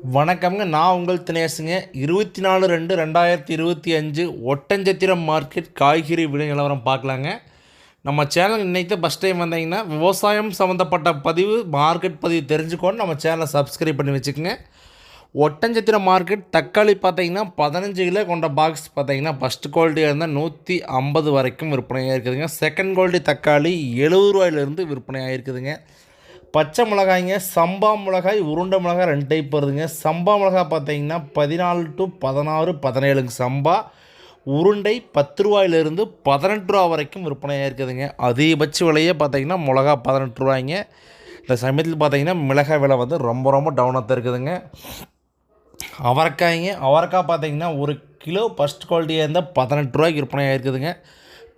வணக்கம்ங்க. நான் உங்கள் தினேசுங்க. இருபத்தி நாலு ரெண்டு ரெண்டாயிரத்தி இருபத்தி அஞ்சு ஒட்டஞ்சத்திரம் மார்க்கெட் காய்கறி விலை நிலவரம் பார்க்கலாங்க. நம்ம சேனல் இன்றைக்கி ஃபஸ்ட் டைம் வந்தீங்கன்னா விவசாயம் சம்மந்தப்பட்ட பதிவு மார்க்கெட் பதிவு தெரிஞ்சுக்கோன்னு நம்ம சேனலை சப்ஸ்கிரைப் பண்ணி வச்சுக்கோங்க. ஒட்டஞ்சத்திரம் மார்க்கெட் தக்காளி பார்த்தீங்கன்னா பதினஞ்சு கிலோ கொண்ட பாக்ஸ் பார்த்தீங்கன்னா ஃபஸ்ட் குவாலிட்டியாக இருந்தால் நூற்றி ஐம்பது வரைக்கும் விற்பனையாக இருக்குதுங்க செகண்ட் குவாலிட்டி தக்காளி எழுபது ரூபாயிலிருந்து விற்பனையாக இருக்குதுங்க பச்சை மிளகாய்ங்க சம்பா மிளகாய் உருண்டை மிளகாய் ரெண்டு டைப் வருதுங்க. சம்பா மிளகாய் பார்த்தீங்கன்னா பதினாலு டு பதினாறு பதினேழுங்க சம்பா. உருண்டை பத்து ரூபாயிலிருந்து பதினெட்டு ரூபா வரைக்கும் விற்பனையாக இருக்குதுங்க. அதிகபட்ச விலையே பார்த்தீங்கன்னா மிளகா பதினெட்டு ரூபாய்ங்க. இந்த சமயத்தில் பார்த்தீங்கன்னா மிளகாய் விலை வந்து ரொம்ப ரொம்ப டவுனாக தான் இருக்குதுங்க. அவரைக்காய்ங்க அவரைக்காய் பார்த்தீங்கன்னா ஒரு கிலோ ஃபஸ்ட் குவாலிட்டியாக இருந்தால் பதினெட்டு ரூபாய்க்கு விற்பனையாக இருக்குதுங்க.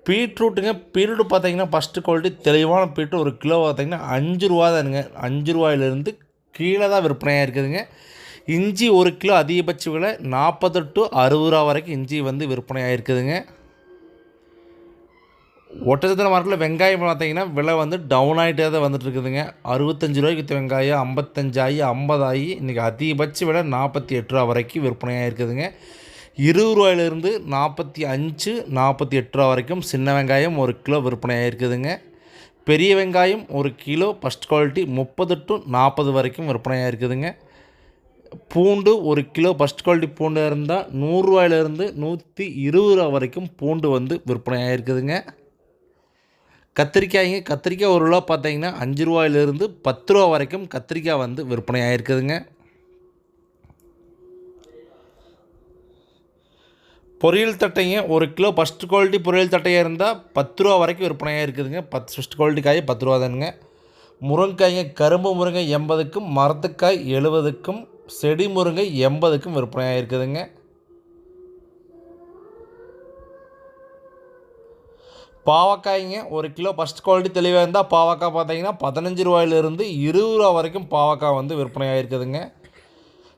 பீட்ரூட்டுங்க பீட்ரூட் பார்த்தீங்கன்னா ஃபஸ்ட்டு குவாலிட்டி தெளிவான பீட்ரூட் ஒரு கிலோ பார்த்தீங்கன்னா அஞ்சு ரூபா தானுங்க. அஞ்சு ரூபாயிலிருந்து கீழே தான் விற்பனையாக இருக்குதுங்க. இஞ்சி ஒரு கிலோ அதிகபட்ச விலை நாற்பது டு அறுபது ரூபா வரைக்கும் இஞ்சி வந்து விற்பனையாக இருக்குதுங்க. ஒட்டச்சத்திர மார்க்கெட்டில் வெங்காயம் பார்த்தீங்கன்னா விலை வந்து டவுன் ஆகிட்டே தான் வந்துட்டு இருக்குதுங்க. அறுபத்தஞ்சு ரூபாய்க்கு விற்ற வெங்காயம் ஐம்பத்தஞ்சாயி ஐம்பதாயி இன்றைக்கி அதிகபட்ச விலை நாற்பத்தி எட்டு ரூபா வரைக்கும் விற்பனையாக இருக்குதுங்க. இருபது ரூபாயிலிருந்து நாற்பத்தி அஞ்சு நாற்பத்தி எட்டு ரூபா வரைக்கும் சின்ன வெங்காயம் ஒரு கிலோ விற்பனையாக இருக்குதுங்க. பெரிய வெங்காயம் ஒரு கிலோ ஃபஸ்ட் குவாலிட்டி முப்பது டு நாற்பது வரைக்கும் விற்பனையாக இருக்குதுங்க. பூண்டு ஒரு கிலோ ஃபஸ்ட் குவாலிட்டி பூண்டு இருந்தால் நூறுரூவாயிலிருந்து நூற்றி இருபது ரூபா வரைக்கும் பூண்டு வந்து விற்பனையாக இருக்குதுங்க. கத்திரிக்காய்ங்க கத்திரிக்காய் ஒரு கிலோ பார்த்தீங்கன்னா அஞ்சு ரூபாயிலிருந்து பத்து ரூபா வரைக்கும் கத்திரிக்காய் வந்து விற்பனையாக இருக்குதுங்க. பொரியல் தட்டைங்க ஒரு கிலோ ஃபஸ்ட் குவாலிட்டி பொரியல் தட்டையாக இருந்தால் பத்து ரூபா வரைக்கும் விற்பனையாக இருக்குதுங்க. பத்து ஃபஸ்ட் குவாலிட்டி காய் பத்து ரூபா தானுங்க. முருங்கைக்காய்ங்க கரும்பு முருங்கை எண்பதுக்கும் மரத்துக்காய் எழுபதுக்கும் செடி முருங்கை எண்பதுக்கும் விற்பனையாக இருக்குதுங்க. பாவக்காய்ங்க ஒரு கிலோ ஃபஸ்ட் குவாலிட்டி தெளிவாக இருந்தால் பாவக்காய் பார்த்தீங்கன்னா பதினஞ்சு ரூபாயிலிருந்து இருபது ரூபா வரைக்கும் பாவக்காய் வந்து விற்பனையாக இருக்குதுங்க.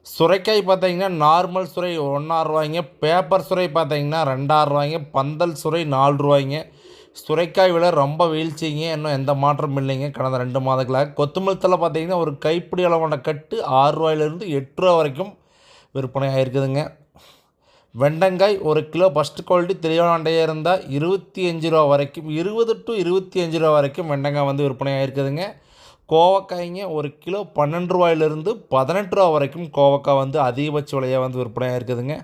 சுரைக்காய் பார்த்தீங்கன்னா நார்மல் சுரை ஒன்றாறு ரூபாய்ங்க. பேப்பர் சுரை பார்த்தீங்கன்னா ரெண்டாயிரம் ரூபாய்ங்க. பந்தல் சுரை நாலு ரூபாய்ங்க. சுரைக்காய் விலை ரொம்ப வீழ்ச்சிங்க. இன்னும் எந்த மாற்றமும் இல்லைங்க. கடந்த ரெண்டு மாதங்களாக. கொத்தமல்லி பார்த்தீங்கன்னா ஒரு கைப்பிடி அளவான கட்டு ஆறு ரூபாயிலிருந்து எட்டு ரூபா வரைக்கும் விற்பனை ஆகிருக்குதுங்க வெண்டங்காய் ஒரு கிலோ ஃபஸ்ட் குவாலிட்டி தெளிவான அண்டையாக இருந்தால் இருபத்தி அஞ்சு ரூபா வரைக்கும் இருபது டு இருபத்தி அஞ்சு ரூபா வரைக்கும் வெண்டங்காய் வந்து விற்பனை ஆகிருக்குதுங்க கோவக்காய்ங்க ஒரு கிலோ பன்னெண்டு ரூபாயிலிருந்து பதினெட்டு ரூபா வரைக்கும் கோவக்காய் வந்து அதிகபட்ச விலையாக வந்து விற்பனையாக இருக்குதுங்க.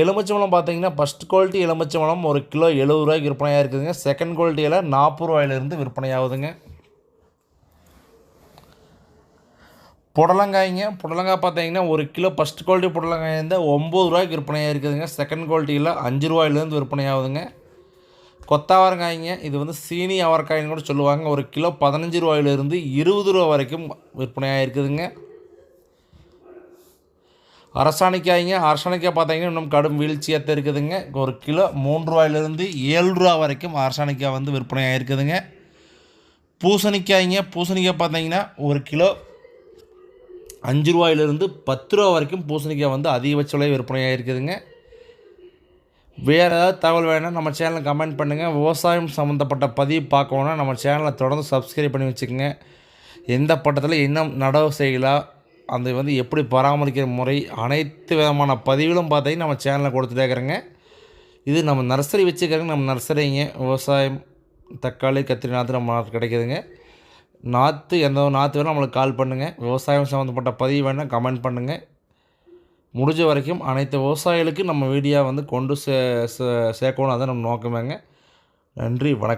எலுமிச்சம்பழம் பார்த்தீங்கன்னா ஃபஸ்ட் குவாலிட்டி எலுமிச்சம்பழம் ஒரு கிலோ எழுபது ரூபாய்க்கு விற்பனையாக இருக்குதுங்க. செகண்ட் குவாலிட்டியில் நாற்பது ரூபாயிலிருந்து விற்பனையாகுதுங்க. புடலங்காய்ங்க புடலங்காய் பார்த்தீங்கன்னா ஒரு கிலோ ஃபஸ்ட் குவாலிட்டி புடலங்காய் இருந்தால் ஒம்பது ரூபாய்க்கு விற்பனையாக இருக்குதுங்க. செகண்ட் குவாலிட்டியில் அஞ்சு ரூபாயிலேருந்து விற்பனையாகுதுங்க. கொத்தாவரங்காய்ங்க இது வந்து சீனி அவரைக்காய்னு கூட சொல்லுவாங்க. ஒரு கிலோ பதினஞ்சு ரூபாயிலிருந்து இருபது ரூபா வரைக்கும் விற்பனையாக இருக்குதுங்க அரசாணிக்காய்ங்க அரசாணிக்காய் பார்த்தீங்கன்னா இன்னும் கடும் வீழ்ச்சியாக தான் இருக்குதுங்க ஒரு கிலோ மூன்று ரூபாயிலிருந்து ஏழு ரூபா வரைக்கும் அரசாணிக்காய் வந்து விற்பனையாக இருக்குதுங்க பூசணிக்காய்ங்க பூசணிக்காய் பார்த்தீங்கன்னா ஒரு கிலோ அஞ்சு ரூபாயிலிருந்து பத்து ரூபா வரைக்கும் பூசணிக்காய் வந்து அதிகபட்ச விலை விற்பனையாக இருக்குதுங்க வேறு ஏதாவது தகவல் வேணால் நம்ம சேனலில் கமெண்ட் பண்ணுங்கள் விவசாயம் சம்மந்தப்பட்ட பதிவு பார்க்கணுன்னா நம்ம சேனலை தொடர்ந்து சப்ஸ்கிரைப் பண்ணி வச்சுக்கோங்க. எந்த பட்டத்தில் இன்னும் நடவு செய்யலாம் அந்த வந்து எப்படி பராமரிக்கிற முறை அனைத்து விதமான பதிவுகளும் பார்த்தீங்கன்னா நம்ம சேனலில் கொடுத்துட்டே இருக்கிறேங்க. இது நம்ம நர்சரி வச்சுக்கிறங்க நம்ம நர்சரிங்க விவசாயம் தக்காளி கத்திரி நாற்று நம்ம கிடைக்குதுங்க. நாற்று எந்த நாற்று வேணால் நம்மளுக்கு கால் பண்ணுங்கள் விவசாயம் சம்மந்தப்பட்ட பதிவு வேணால் கமெண்ட் பண்ணுங்கள் முடிஞ்ச வரைக்கும் அனைத்து விவசாயிகளுக்கும் நம்ம வீடியோ வந்து கொண்டு சே சேர்க்கணும் அதான் நம்ம நோக்கமேங்க. நன்றி வணக்கம்.